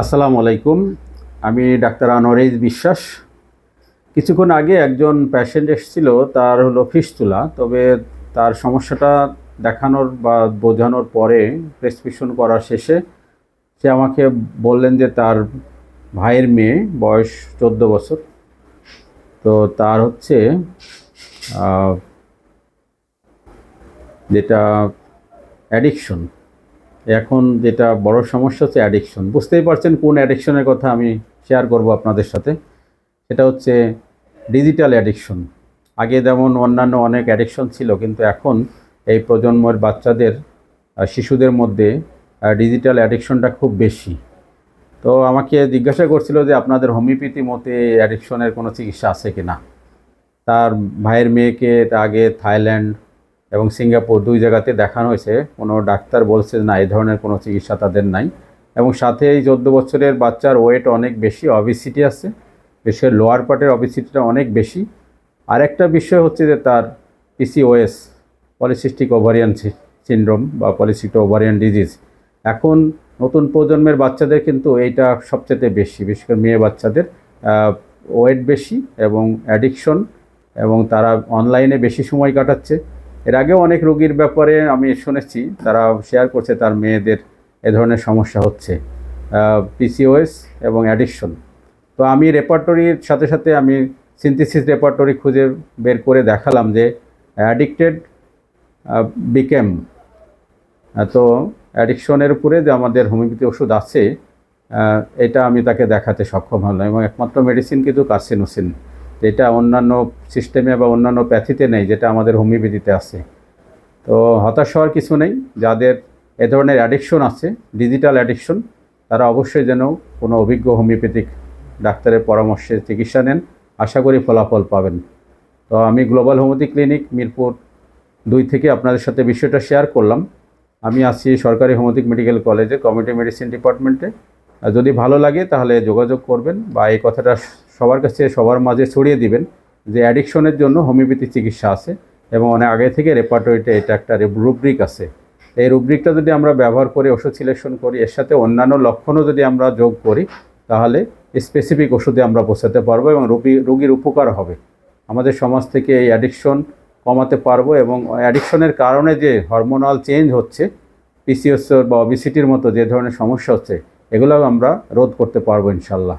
আসসালামু আলাইকুম। আমি ডাক্তার আনোয়ারিজ বিশ্বাস। কিছুক্ষণ আগে একজন প্যাশেন্ট এসেছিল, তার হলো ফিস্তুলা। তবে তার সমস্যাটা দেখানোর বা বোঝানোর পরে প্রেসক্রিপশন করার শেষে সে আমাকে বললেন যে তার ভাইয়ের মেয়ে, বয়স চোদ্দ বছর। তো তার হচ্ছে যেটা অ্যাডিকশন এখন যেটা বড় সমস্যা হচ্ছে অ্যাডিকশন বুঝতেই পারছেন কোন অ্যাডিকশনের কথা আমি শেয়ার করব আপনাদের সাথে। সেটা হচ্ছে ডিজিটাল অ্যাডিকশন আগে যেমন অন্যান্য অনেক অ্যাডিকশন ছিল, কিন্তু এখন এই প্রজন্মের বাচ্চাদের শিশুদের মধ্যে ডিজিটাল অ্যাডিকশনটা খুব বেশি। তো আমাকে জিজ্ঞাসা করছিল যে আপনাদের হোমিওপ্যাথি মতে অ্যাডিকশনের কোনো চিকিৎসা আছে কি না তার ভাইয়ের মেয়েকে আগে থাইল্যান্ড এবং সিঙ্গাপুর দুই জায়গাতে দেখানো হয়েছে। কোনো ডাক্তার বলছে না এই ধরনের কোনো চিকিৎসা তাদের নাই। এবং সাথে এই চোদ্দ বছরের বাচ্চার ওয়েট অনেক বেশি অবিসিটি আছে। বিশেষ লোয়ার পার্টের অবিসিটিটা অনেক বেশি। আরেকটা বিষয় হচ্ছে যে, তার পিসিওএস পলিসিস্টিক ওভারিয়ান সিনড্রোম বা পলিসিস্টিক ওভারিয়ান ডিজিজ এখন নতুন প্রজন্মের বাচ্চাদের কিন্তু এইটা সবচেয়ে বেশি, বিশেষ করে মেয়ে বাচ্চাদের ওয়েট বেশি এবং অ্যাডিকশন এবং তারা অনলাইনে বেশি সময় কাটাচ্ছে। এর আগেও অনেক রোগীর ব্যাপারে আমি শুনেছি, তারা শেয়ার করছে তার মেয়েদের এ ধরনের সমস্যা হচ্ছে পিসিওএস এবং অ্যাডিকশন তো আমি রেপার্টরির সাথে সাথে আমি সিনথেসিস রেপার্টরি খুঁজে বের করে দেখালাম যে অ্যাডিক্টেড বিকেম তো অ্যাডিকশনের উপরে যে আমাদের হোমিওপ্যাথি ওষুধ আছে এটা আমি তাকে দেখাতে সক্ষম হলাম এবং একমাত্র মেডিসিন কিন্তু কার্সিনোসিন যেটা অন্যান্য সিস্টেমে বা অন্যান্য প্যাথিতে নেই, যেটা আমাদের হোমিওপ্যাথিতে আছে। তো হতাশ হওয়ার কিছু নেই, যাদের এ ধরনের অ্যাডিকশন আছে ডিজিটাল অ্যাডিকশন তারা অবশ্যই যেন কোনো অভিজ্ঞ হোমিওপ্যাথিক ডাক্তারের পরামর্শে চিকিৎসা নেন। আশা করি ফলাফল পাবেন। তো আমি গ্লোবাল হোমিওপ্যাথি ক্লিনিক মিরপুর দুই থেকে আপনাদের সাথে বিষয়টা শেয়ার করলাম। আমি আছি সরকারি হোমিওপ্যাথিক মেডিকেল কলেজে কমিউনিটি মেডিসিন ডিপার্টমেন্টে আর যদি ভালো লাগে তাহলে যোগাযোগ করবেন বা এই কথাটা সবার কাছে সবার মাঝে ছড়িয়ে দিবেন যে অ্যাডিকশনের জন্য হোমিওপ্যাথি চিকিৎসা আছে এবং অনেক আগে থেকে রেপার্টরিতে এটা একটা রুব্রিক আছে। এই রুব্রিকটা যদি আমরা ব্যবহার করে ওষুধ সিলেকশন করি, এর সাথে অন্যান্য লক্ষণও যদি আমরা যোগ করি, তাহলে স্পেসিফিক ওষুধে আমরা পৌঁছাতে পারব এবং রোগী রোগীর উপকার হবে। আমাদের সমাজ থেকে এই অ্যাডিকশন কমাতে পারব এবং অ্যাডিকশনের কারণে যে হরমোনাল চেঞ্জ হচ্ছে পিসিওস বা অবিসিটির মতো যে ধরনের সমস্যা হচ্ছে, এগুলোও আমরা রোধ করতে পারব ইনশাল্লাহ।